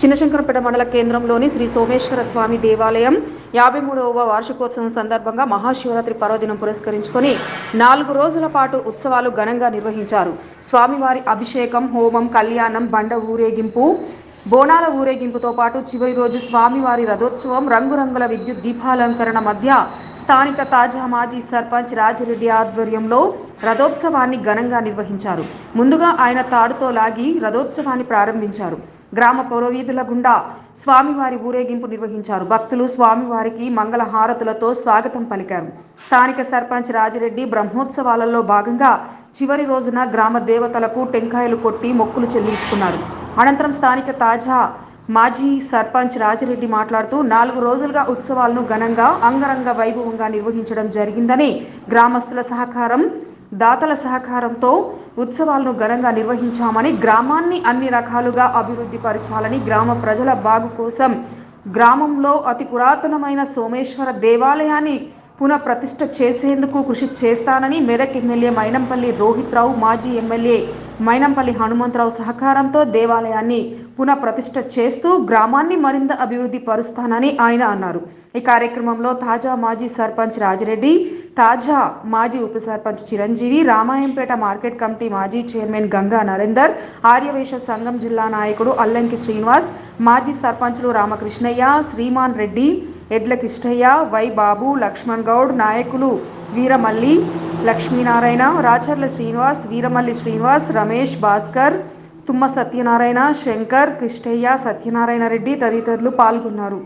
చిన్నశంకరపేట మండల కేంద్రంలోని శ్రీ సోమేశ్వర స్వామి దేవాలయం యాభై మూడవ వార్షికోత్సవం సందర్భంగా మహాశివరాత్రి పర్వదినం పురస్కరించుకొని నాలుగు రోజుల పాటు ఉత్సవాలు ఘనంగా నిర్వహించారు. స్వామివారి అభిషేకం హోమం కళ్యాణం బండ ఊరేగింపు బోనాల ఊరేగింపుతో పాటు చివరి రోజు స్వామివారి రథోత్సవం రంగురంగుల విద్యుత్ దీపాలంకరణ మధ్య స్థానిక తాజా మాజీ సర్పంచ్ రాజిరెడ్డి ఆధ్వర్యంలో రథోత్సవాన్ని ఘనంగా నిర్వహించారు. ముందుగా ఆయన తాడుతో లాగి రథోత్సవాన్ని ప్రారంభించారు. గ్రామ పౌరవీధుల గుండా స్వామివారి ఊరేగింపు నిర్వహించారు. భక్తులు స్వామివారికి మంగళ హారతులతో స్వాగతం పలికారు. స్థానిక సర్పంచ్ రాజిరెడ్డి బ్రహ్మోత్సవాలలో భాగంగా చివరి రోజున గ్రామ దేవతలకు టెంకాయలు కొట్టి మొక్కులు చెల్లించుకున్నారు. అనంతరం స్థానిక తాజా మాజీ సర్పంచ్ రాజిరెడ్డి మాట్లాడుతూ నాలుగు రోజులుగా ఉత్సవాలను ఘనంగా అంగరంగ వైభవంగా నిర్వహించడం జరిగిందని గ్రామస్తుల సహకారం దాతల సహకారంతో ఉత్సవాలను ఘనంగా నిర్వహించామని గ్రామాన్ని అన్ని రకాలుగా అభివృద్ధి పరచాలని గ్రామ ప్రజల బాగు కోసం గ్రామంలో అతి పురాతనమైన సోమేశ్వర దేవాలయాన్ని పునః ప్రతిష్ఠ చేసేందుకు కృషి చేస్తానని మెదక్ ఎమ్మెల్యే మైనంపల్లి రోహిత్ రావు మాజీ ఎమ్మెల్యే మైనంపల్లి హనుమంతరావు సహకారంతో దేవాలయాన్ని పునః ప్రతిష్ఠ చేస్తూ గ్రామాన్ని మరింత అభివృద్ధి పరుస్తానని ఆయన అన్నారు. ఈ కార్యక్రమంలో తాజా మాజీ సర్పంచ్ రాజిరెడ్డి తాజా మాజీ ఉప సర్పంచ్ చిరంజీవి రామాయంపేట మార్కెట్ కమిటీ మాజీ చైర్మన్ గంగా నరేందర్ ఆర్యవేశ సంఘం జిల్లా నాయకుడు అల్లంకి శ్రీనివాస్ మాజీ సర్పంచ్లు రామకృష్ణయ్య శ్రీమాన్ రెడ్డి ఎడ్ల కృష్ణయ్య వై బాబు లక్ష్మణ్ గౌడ్ నాయకులు వీరమల్లి లక్ష్మీనారాయణ రాచర్ల శ్రీనివాస్ వీరమల్లి శ్రీనివాస్ రమేష్ భాస్కర్ తుమ్మ సత్యనారాయణ శంకర్ కృష్ణయ్య సత్యనారాయణ రెడ్డి తదితరులు పాల్గొన్నారు.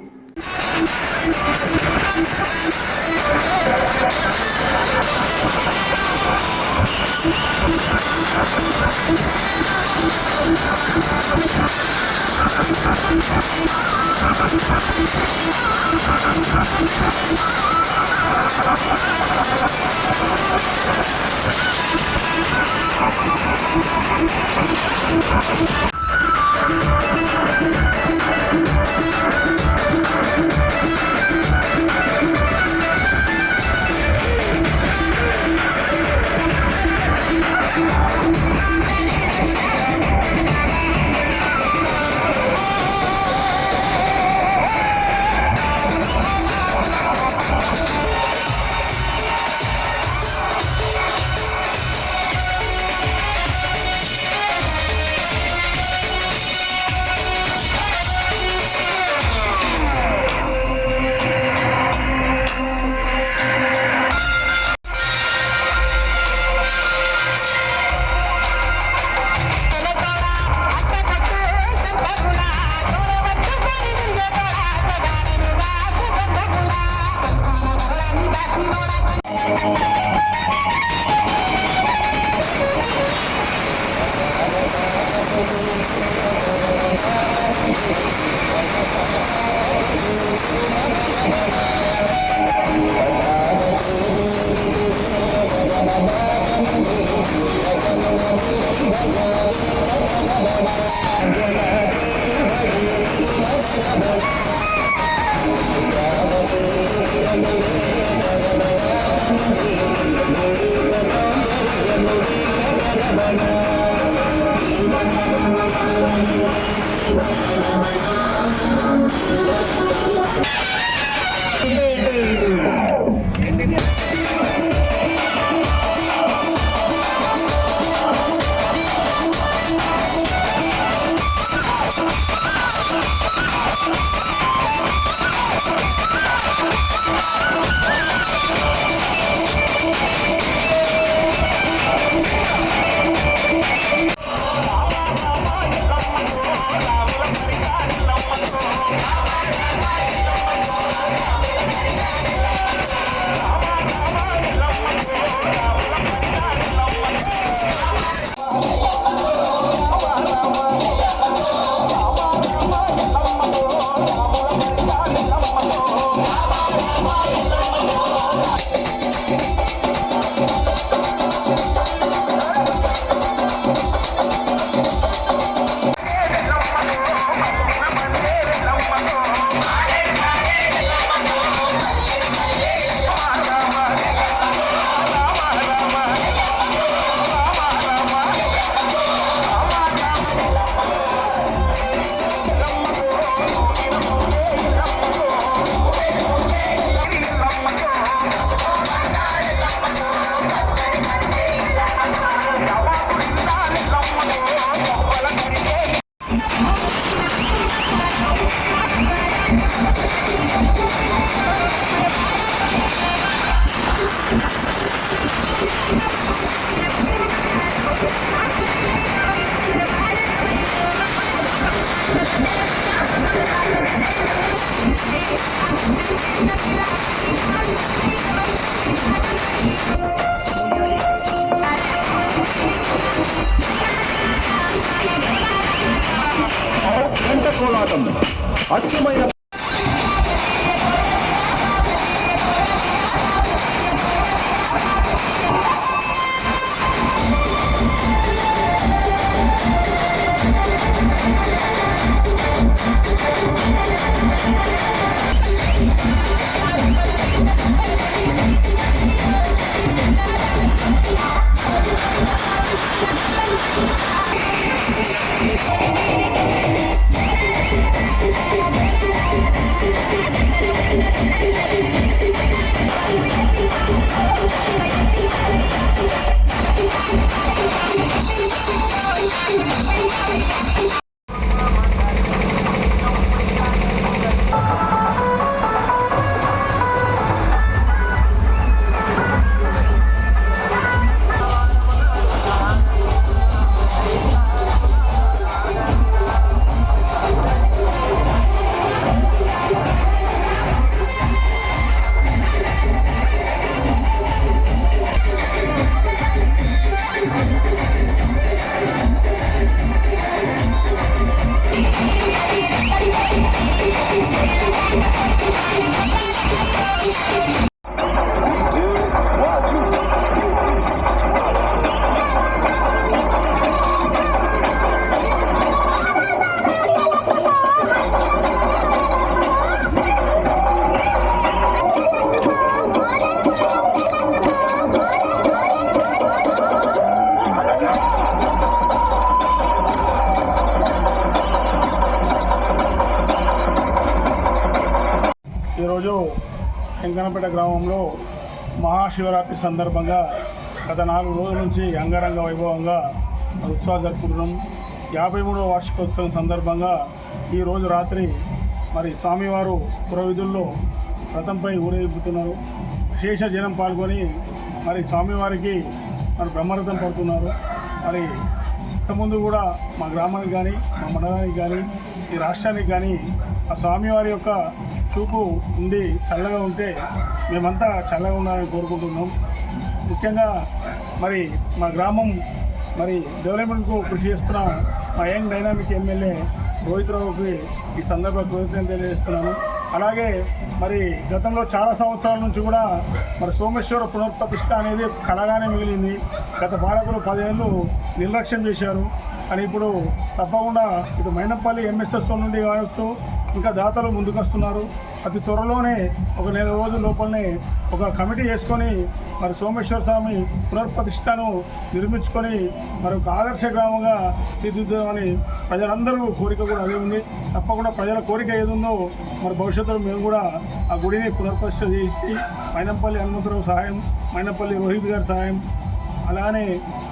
ハハハハ! Baba. వెంకనపేట గ్రామంలో మహాశివరాత్రి సందర్భంగా గత నాలుగు రోజుల నుంచి అంగరంగ వైభవంగా మరి ఉత్సవాలు జరుపుకుంటున్నాం. యాభై మూడవ వార్షికోత్సవం సందర్భంగా ఈరోజు రాత్రి మరి స్వామివారు పురవిధుల్లో రథంపై ఊరేగిపుతున్నారు. విశేష జనం పాల్గొని మరి స్వామివారికి మరి బ్రహ్మరథం పడుతున్నారు. మరి ఇంతకుముందు కూడా మా గ్రామానికి కానీ మా మండలానికి కానీ ఈ రాష్ట్రానికి కానీ ఆ స్వామివారి యొక్క చూపు ఉండి చల్లగా ఉంటే మేమంతా చల్లగా ఉండాలని కోరుకుంటున్నాం. ముఖ్యంగా మరి మా గ్రామం మరి డెవలప్మెంట్కు కృషి చేస్తున్న మా యంగ్ డైనామిక్ ఎమ్మెల్యే రోహిత్ రావుకి ఈ సందర్భంగా కృతజ్ఞతలు తెలియజేస్తున్నాను. అలాగే మరి గతంలో చాలా సంవత్సరాల నుంచి కూడా మరి సోమేశ్వర పునఃప్రతిష్ట అనేది కలగానే మిగిలింది. గత పాలకులు పదేళ్ళు నిర్లక్ష్యం చేశారు. కానీ ఇప్పుడు తప్పకుండా ఇటు మైనపల్లి ఎంఎస్ఎస్ నుండి కావచ్చు ఇంకా దాతలు ముందుకొస్తున్నారు అతి త్వరలోనే ఒక నెల రోజుల లోపలనే ఒక కమిటీ చేసుకొని మరి సోమేశ్వర స్వామి పునర్ప్రతిష్టను నిర్మించుకొని మరి ఒక ఆదర్శ గ్రామంగా తీర్చిదిద్దామని ప్రజలందరూ కోరిక కూడా అదే ఉంది. తప్పకుండా ప్రజల కోరిక ఏది ఉందో మరి భవిష్యత్తులో మేము కూడా ఆ గుడిని పునర్ప్రతిష్ట చేసి మైనంపల్లి హనుమంతరావు సహాయం మైనంపల్లి రోహిత్ గారి సహాయం అలానే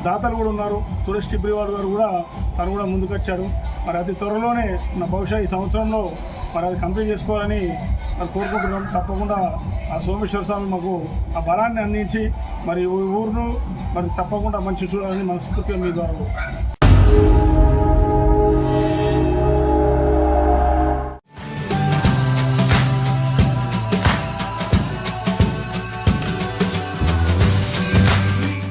దాతలు కూడా ఉన్నారు. సురేష్ టిబ్రివాడు గారు కూడా తను కూడా ముందుకొచ్చారు. మరి అతి త్వరలోనే నా బహుశా ఈ సంవత్సరంలో మరి అది కంప్లీట్ చేసుకోవాలని మరి కోరుకుంటున్నాం. తప్పకుండా ఆ సోమేశ్వర స్వామి మాకు ఆ బలాన్ని అందించి మరి ఊరును మరి తప్పకుండా మంచి చూడాలని మనస్ఫూర్తిగా మీ ద్వారా